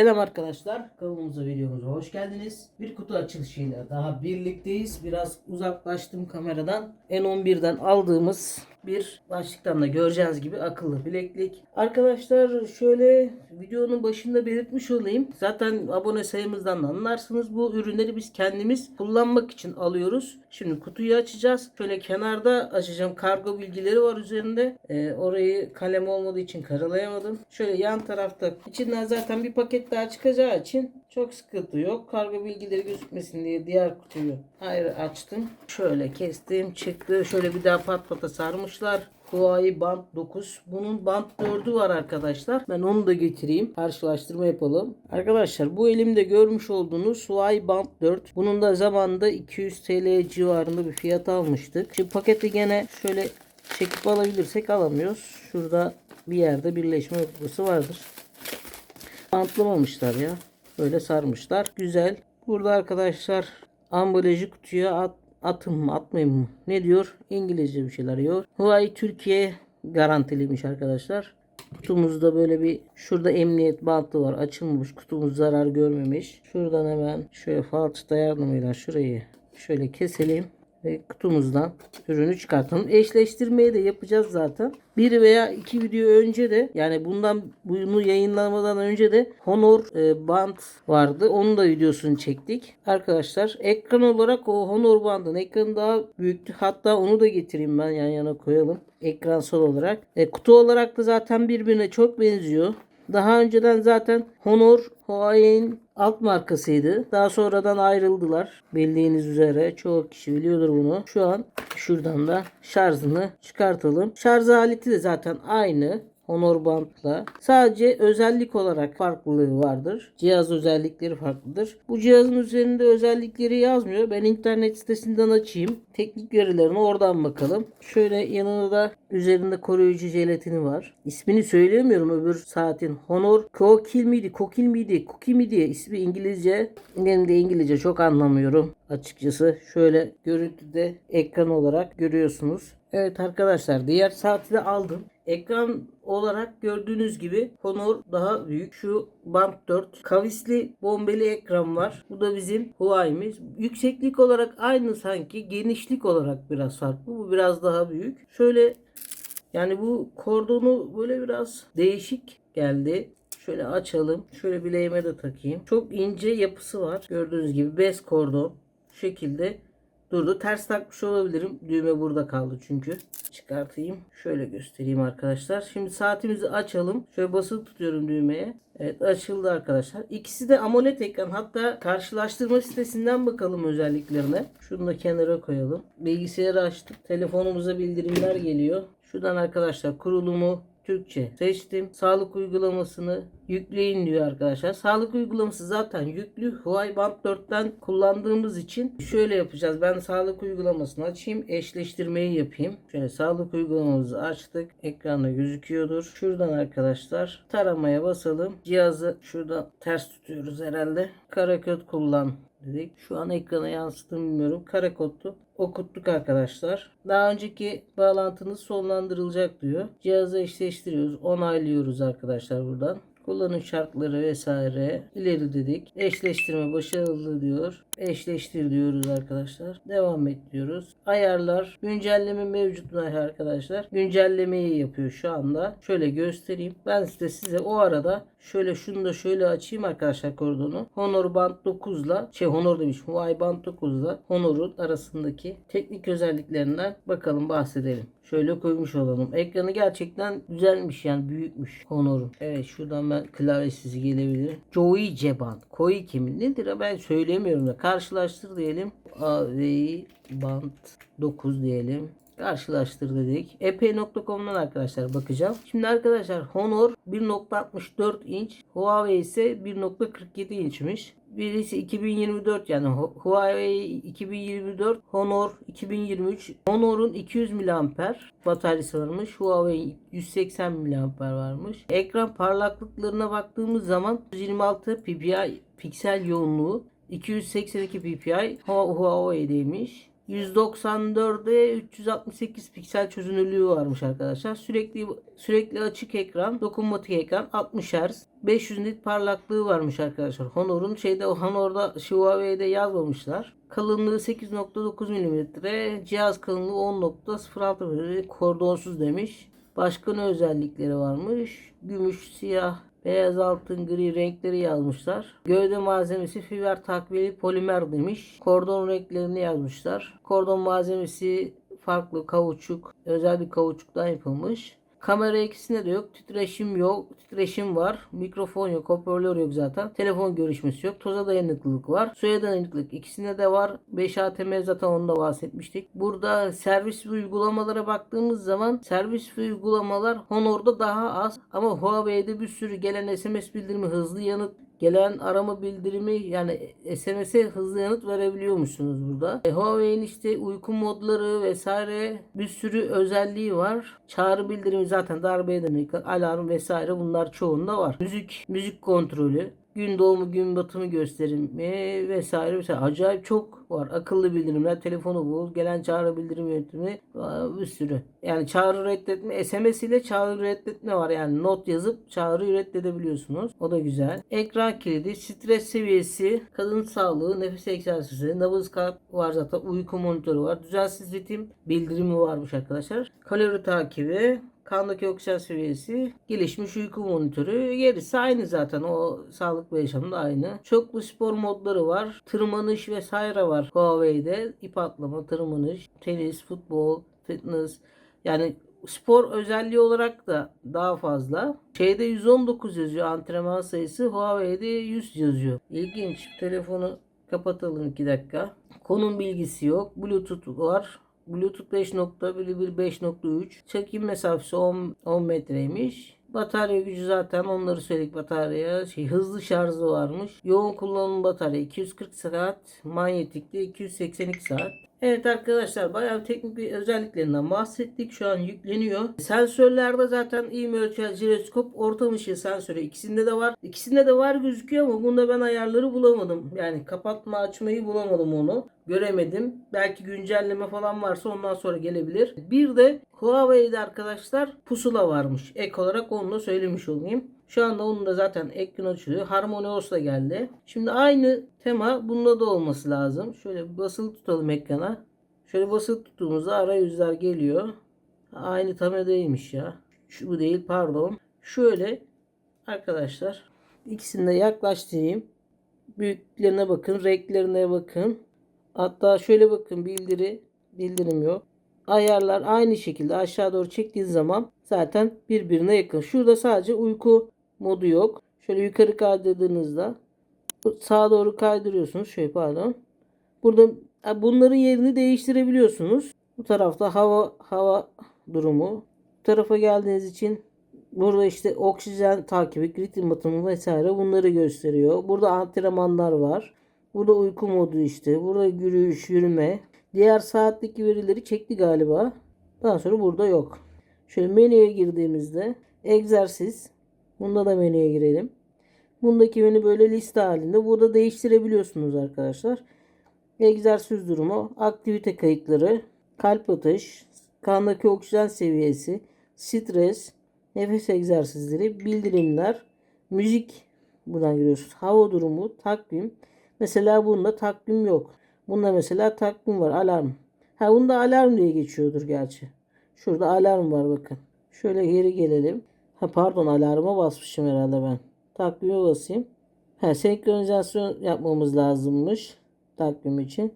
Selam arkadaşlar. Kanalımıza videomuza hoş geldiniz. Bir kutu açılışıyla daha birlikteyiz. Biraz uzaklaştım kameradan. N11'den aldığımız bir başlıktan da göreceğiniz gibi akıllı bileklik. Arkadaşlar şöyle videonun başında belirtmiş olayım. Zaten abone sayımızdan da anlarsınız. Bu ürünleri biz kendimiz kullanmak için alıyoruz. Şimdi kutuyu açacağız. Şöyle kenarda açacağım. Kargo bilgileri var üzerinde. Ee, orayı kalem olmadığı için karalayamadım. Şöyle yan tarafta içinden zaten bir paket daha çıkacağı için çok sıkıntı yok. Kargo bilgileri gözükmesin diye diğer kutuyu ayrı açtım. Şöyle kestim çıktı. Şöyle bir daha pat pata sarmışlar. Huawei Band 9. Bunun Band 4'ü var arkadaşlar. Ben onu da getireyim. Karşılaştırma yapalım. Arkadaşlar bu elimde görmüş olduğunuz Huawei Band 4. Bunun da zamanında 200 TL civarında bir fiyat almıştık. Şimdi paketi gene şöyle çekip alabilirsek alamıyoruz. Şurada bir yerde birleşme noktası vardır. Bantlamamışlar ya. Böyle sarmışlar. Güzel. Burada arkadaşlar ambalajı kutuya at, atın mı atmayayım mı? Ne diyor? İngilizce bir şeyler diyor. Huawei Türkiye garantiliymiş arkadaşlar. Kutumuzda böyle bir şurada emniyet bantı var. Açılmamış. Kutumuz zarar görmemiş. Şuradan hemen şöyle falçata yardımıyla şurayı şöyle keselim ve kutumuzdan ürünü çıkartalım. Eşleştirmeyi de yapacağız zaten. Bir veya iki video önce de yani bundan bunu yayınlamadan önce de Honor e, Band vardı. Onun da videosunu çektik. Arkadaşlar ekran olarak o Honor Band'ın ekranı daha büyüktü. Hatta onu da getireyim ben yan yana koyalım. Ekransal olarak. E, kutu olarak da zaten birbirine çok benziyor. Daha önceden zaten Honor Huawei'nin alt markasıydı. Daha sonradan ayrıldılar. Bildiğiniz üzere çoğu kişi biliyordur bunu. Şu an şuradan da şarjını çıkartalım. Şarj aleti de zaten aynı. Honor Band'la. Sadece özellik olarak farklılığı vardır. Cihaz özellikleri farklıdır. Bu cihazın üzerinde özellikleri yazmıyor. Ben internet sitesinden açayım. Teknik verilerine oradan bakalım. Şöyle yanında da üzerinde koruyucu jelatini var. İsmini söyleyemiyorum öbür saatin. Honor Kokil miydi? Kokil miydi? Cookie mi diye ismi İngilizce. Benim de İngilizce çok anlamıyorum açıkçası. Şöyle görüntüde ekran olarak görüyorsunuz. Evet arkadaşlar diğer saati de aldım. Ekran olarak gördüğünüz gibi Honor daha büyük. Şu Band 4 kavisli bombeli ekran var. Bu da bizim Huawei'miz. Yükseklik olarak aynı sanki. Genişlik olarak biraz farklı. Bu biraz daha büyük. Şöyle yani bu kordonu böyle biraz değişik geldi. Şöyle açalım. Şöyle bileğime de takayım. Çok ince yapısı var. Gördüğünüz gibi bez kordon. Şu şekilde durdu. Ters takmış olabilirim. Düğme burada kaldı çünkü. Çıkartayım. Şöyle göstereyim arkadaşlar. Şimdi saatimizi açalım. Şöyle basılı tutuyorum düğmeye. Evet açıldı arkadaşlar. İkisi de AMOLED ekran. Hatta karşılaştırma sitesinden bakalım özelliklerine. Şunu da kenara koyalım. Bilgisayarı açtık. Telefonumuza bildirimler geliyor. Şuradan arkadaşlar kurulumu Türkçe seçtim. Sağlık uygulamasını yükleyin diyor arkadaşlar. Sağlık uygulaması zaten yüklü. Huawei Band 4'ten kullandığımız için şöyle yapacağız. Ben sağlık uygulamasını açayım. Eşleştirmeyi yapayım. Şöyle sağlık uygulamamızı açtık. Ekranda gözüküyordur. Şuradan arkadaşlar taramaya basalım. Cihazı şurada ters tutuyoruz herhalde. Kara kod kullan dedik. Şu an ekrana yansıttım bilmiyorum. Kare kodlu okuttuk arkadaşlar. Daha önceki bağlantınız sonlandırılacak diyor. Cihazı eşleştiriyoruz. Onaylıyoruz arkadaşlar buradan. Kullanım şartları vesaire ileri dedik. Eşleştirme başarılı diyor. Eşleştir diyoruz arkadaşlar. Devam et diyoruz. Ayarlar. Güncelleme mevcut mu arkadaşlar? Güncellemeyi yapıyor şu anda. Şöyle göstereyim. Ben size size o arada şöyle şunu da şöyle açayım arkadaşlar kordonu. Honor Band 9'la şey Honor demiş Huawei Band 9'la Honor'un arasındaki teknik özelliklerinden bakalım bahsedelim. Şöyle koymuş olalım. Ekranı gerçekten güzelmiş yani büyükmüş Honor'un. Evet şuradan ben klavyesiz gelebilir. Joey Ceban. Koi kimin? Nedir ya ben söyleyemiyorum da. Karşılaştır diyelim. AVI Band 9 diyelim. Karşılaştır dedik. ep.com'dan arkadaşlar bakacağım. Şimdi arkadaşlar Honor 1.64 inç. Huawei ise 1.47 inçmiş. Birisi 2024 yani Hu- Huawei 2024, Honor 2023. Honor'un 200 mAh bataryası varmış. Huawei 180 mAh varmış. Ekran parlaklıklarına baktığımız zaman 126 ppi piksel yoğunluğu 282 ppi Hu- Huawei'deymiş. 194'e 368 piksel çözünürlüğü varmış arkadaşlar. Sürekli sürekli açık ekran, dokunmatik ekran, 60 Hz, 500 nit parlaklığı varmış arkadaşlar. Honor'un şeyde Honor'da Huawei'de yazmamışlar. Kalınlığı 8.9 mm, cihaz kalınlığı 10.06 mm, kordonsuz demiş. Başka ne özellikleri varmış? Gümüş, siyah, beyaz altın, gri renkleri yazmışlar. Gövde malzemesi fiber takviyeli polimer demiş. Kordon renklerini yazmışlar. Kordon malzemesi farklı kauçuk, özel bir kauçuktan yapılmış. Kamera ikisinde de yok. Titreşim yok. Titreşim var. Mikrofon yok. Hoparlör yok zaten. Telefon görüşmesi yok. Toza dayanıklılık var. Suya dayanıklılık ikisinde de var. 5 ATM zaten onda bahsetmiştik. Burada servis ve uygulamalara baktığımız zaman servis ve uygulamalar Honor'da daha az. Ama Huawei'de bir sürü gelen SMS bildirimi hızlı yanıt Gelen arama bildirimi yani SMS'e hızlı yanıt verebiliyormuşsunuz burada. E, Huawei'nin işte uyku modları vesaire bir sürü özelliği var. Çağrı bildirimi zaten darbe dayanıklı, alarm vesaire bunlar çoğunda var. Müzik, müzik kontrolü, gün doğumu gün batımı gösterimi vesaire vesaire acayip çok var. Akıllı bildirimler, telefonu bul, gelen çağrı bildirim yöntemi aa, bir sürü. Yani çağrı reddetme, SMS ile çağrı reddetme var. Yani not yazıp çağrıyı reddedebiliyorsunuz. O da güzel. Ekran kilidi, stres seviyesi, kadın sağlığı, nefes egzersizi, nabız kalp var zaten, uyku monitörü var. Düzensiz ritim bildirimi varmış arkadaşlar. Kalori takibi, Kandaki oksijen seviyesi, gelişmiş uyku monitörü. Gerisi aynı zaten. O sağlıklı yaşamda aynı. Çoklu spor modları var. Tırmanış vesaire var Huawei'de. İp atlama, tırmanış, tenis, futbol, fitness. Yani spor özelliği olarak da daha fazla. Şeyde 119 yazıyor antrenman sayısı. Huawei'de 100 yazıyor. İlginç. Telefonu kapatalım 2 dakika. Konum bilgisi yok. Bluetooth var. Bluetooth 5.1 5.3 çekim mesafesi 10, 10 metreymiş. Batarya gücü zaten onları söyledik batarya. Şey hızlı şarjı varmış. Yoğun kullanım batarya 240 saat, manyetikli 282 saat. Evet arkadaşlar bayağı teknik bir özelliklerinden bahsettik. Şu an yükleniyor. Sensörlerde zaten iyi ölçer jiroskop ortam ışığı sensörü ikisinde de var. İkisinde de var gözüküyor ama bunda ben ayarları bulamadım. Yani kapatma açmayı bulamadım onu. Göremedim. Belki güncelleme falan varsa ondan sonra gelebilir. Bir de Huawei'de arkadaşlar pusula varmış. Ek olarak onu da söylemiş olayım. Şu anda onun da zaten ekran açılıyor. HarmonyOS da geldi. Şimdi aynı tema bunda da olması lazım. Şöyle basılı tutalım ekrana. Şöyle basılı tuttuğumuzda arayüzler geliyor. Aynı tema değilmiş ya. Şu bu değil pardon. Şöyle arkadaşlar ikisini de yaklaştırayım. Büyüklerine bakın, renklerine bakın. Hatta şöyle bakın bildiri, bildirim yok. Ayarlar aynı şekilde aşağı doğru çektiğiniz zaman zaten birbirine yakın. Şurada sadece uyku modu yok. Şöyle yukarı kaydırdığınızda sağa doğru kaydırıyorsunuz. Şöyle pardon. Burada bunların yerini değiştirebiliyorsunuz. Bu tarafta hava hava durumu. Bu tarafa geldiğiniz için burada işte oksijen takibi, ritim batımı vesaire bunları gösteriyor. Burada antrenmanlar var. Burada uyku modu işte. Burada yürüyüş, yürüme. Diğer saatteki verileri çekti galiba. Daha sonra burada yok. Şöyle menüye girdiğimizde egzersiz. Bunda da menüye girelim. Bundaki menü böyle liste halinde. Burada değiştirebiliyorsunuz arkadaşlar. Egzersiz durumu, aktivite kayıtları, kalp atış, kandaki oksijen seviyesi, stres, nefes egzersizleri, bildirimler, müzik buradan görüyorsunuz. Hava durumu, takvim. Mesela bunda takvim yok. Bunda mesela takvim var, alarm. Ha bunda alarm diye geçiyordur gerçi. Şurada alarm var bakın. Şöyle geri gelelim. Ha pardon alarma basmışım herhalde ben. Takvime basayım. Ha senkronizasyon yapmamız lazımmış. Takvim için.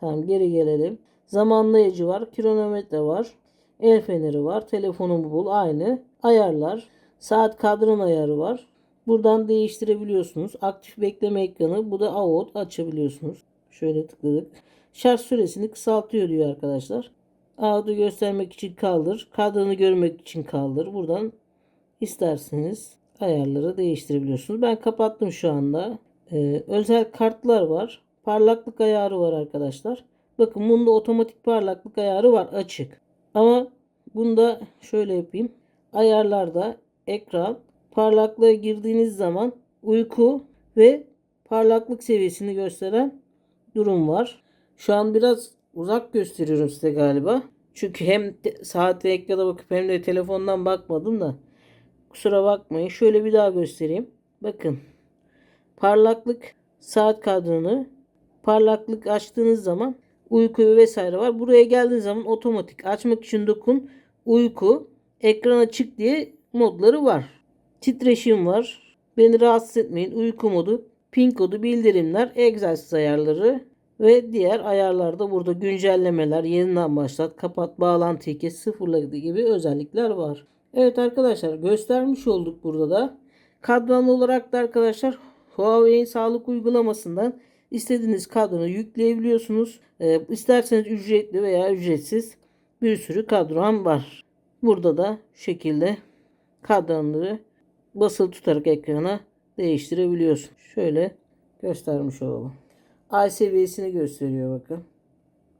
Tamam geri gelelim. Zamanlayıcı var. Kronometre var. El feneri var. Telefonumu bul. Aynı. Ayarlar. Saat kadran ayarı var. Buradan değiştirebiliyorsunuz. Aktif bekleme ekranı. Bu da out açabiliyorsunuz. Şöyle tıkladık. Şarj süresini kısaltıyor diyor arkadaşlar. Out'u göstermek için kaldır. Kadranı görmek için kaldır. Buradan isterseniz ayarları değiştirebiliyorsunuz. Ben kapattım şu anda. Ee, özel kartlar var. Parlaklık ayarı var arkadaşlar. Bakın bunda otomatik parlaklık ayarı var açık. Ama bunda şöyle yapayım. Ayarlarda ekran parlaklığa girdiğiniz zaman uyku ve parlaklık seviyesini gösteren durum var. Şu an biraz uzak gösteriyorum size galiba. Çünkü hem te- saate ekrana bakıp hem de telefondan bakmadım da. Kusura bakmayın. Şöyle bir daha göstereyim. Bakın. Parlaklık saat kadranı. Parlaklık açtığınız zaman uyku vesaire var. Buraya geldiğiniz zaman otomatik açmak için dokun. Uyku. Ekran açık diye modları var. Titreşim var. Beni rahatsız etmeyin. Uyku modu. Pin kodu bildirimler. Egzersiz ayarları. Ve diğer ayarlarda burada güncellemeler, yeniden başlat, kapat, bağlantıyı kes, sıfırla gibi özellikler var. Evet arkadaşlar göstermiş olduk burada da. Kadran olarak da arkadaşlar Huawei'in sağlık uygulamasından istediğiniz kadranı yükleyebiliyorsunuz. Ee, isterseniz ücretli veya ücretsiz bir sürü kadran var. Burada da şekilde kadranları basılı tutarak ekrana değiştirebiliyorsun. Şöyle göstermiş olalım. Ay seviyesini gösteriyor bakın.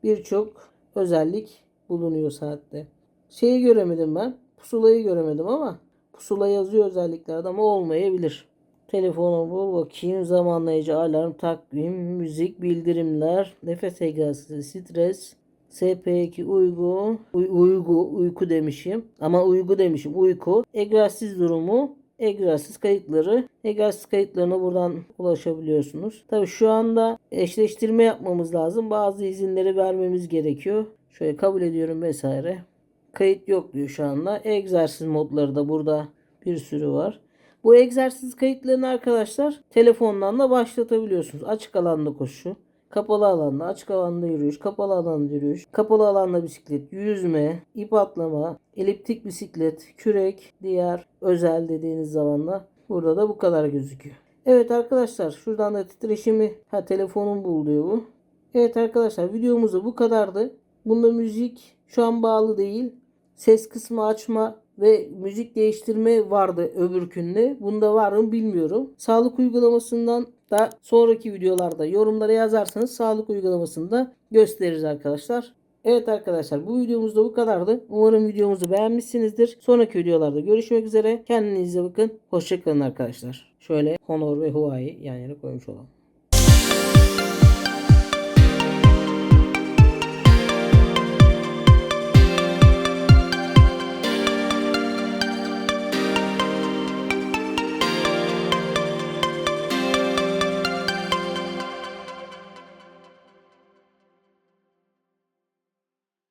Birçok özellik bulunuyor saatte. Şeyi göremedim ben. Pusulayı göremedim ama pusula yazıyor özelliklerden ama olmayabilir. Telefona bul bakayım. Zamanlayıcı, alarm, takvim, müzik, bildirimler, nefes egzersizi, stres, SP2 uygu, uy- uygu, uyku demişim. Ama uygu demişim, uyku. Egzersiz durumu, egzersiz kayıtları. Egzersiz kayıtlarına buradan ulaşabiliyorsunuz. Tabi şu anda eşleştirme yapmamız lazım. Bazı izinleri vermemiz gerekiyor. Şöyle kabul ediyorum vesaire. Kayıt yok diyor şu anda. Egzersiz modları da burada bir sürü var. Bu egzersiz kayıtlarını arkadaşlar telefondan da başlatabiliyorsunuz. Açık alanda koşu, kapalı alanda, açık alanda yürüyüş, kapalı alanda yürüyüş, kapalı alanda bisiklet, yüzme, ip atlama, eliptik bisiklet, kürek, diğer özel dediğiniz zaman da burada da bu kadar gözüküyor. Evet arkadaşlar şuradan da titreşimi ha telefonun bul bu. Evet arkadaşlar videomuz da bu kadardı. Bunda müzik şu an bağlı değil. Ses kısmı açma ve müzik değiştirme vardı öbürkünde. Bunda var mı bilmiyorum. Sağlık uygulamasından da sonraki videolarda yorumlara yazarsanız sağlık uygulamasını da gösteririz arkadaşlar. Evet arkadaşlar bu videomuz da bu kadardı. Umarım videomuzu beğenmişsinizdir. Sonraki videolarda görüşmek üzere. Kendinize bakın. Hoşçakalın arkadaşlar. Şöyle Honor ve Huawei yan yana koymuş olalım.